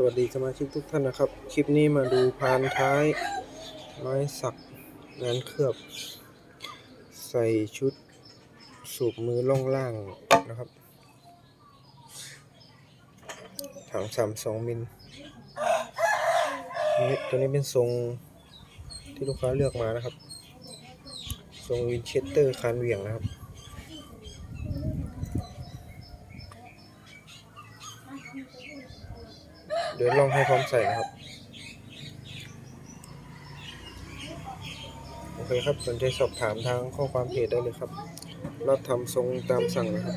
สวัสดีสมาชิกทุกท่านนะครับ คลิปนี้มาดูพานท้ายไม้สักงานเคลือบ ใส่ชุดสูบมือล่องล่างนะครับถังสามสองมิลนี่ตัวนี้เป็นทรงที่ลูกค้าเลือกมานะครับ ทรงวินเชสเตอร์คานเหวี่ยงนะครับ เดี๋ยวลองให้พร้อมใส่นะครับโอเคครับสนใจสอบถามทางข้อความเพจได้เลยครับเราทำทรงตามสั่งนะครับ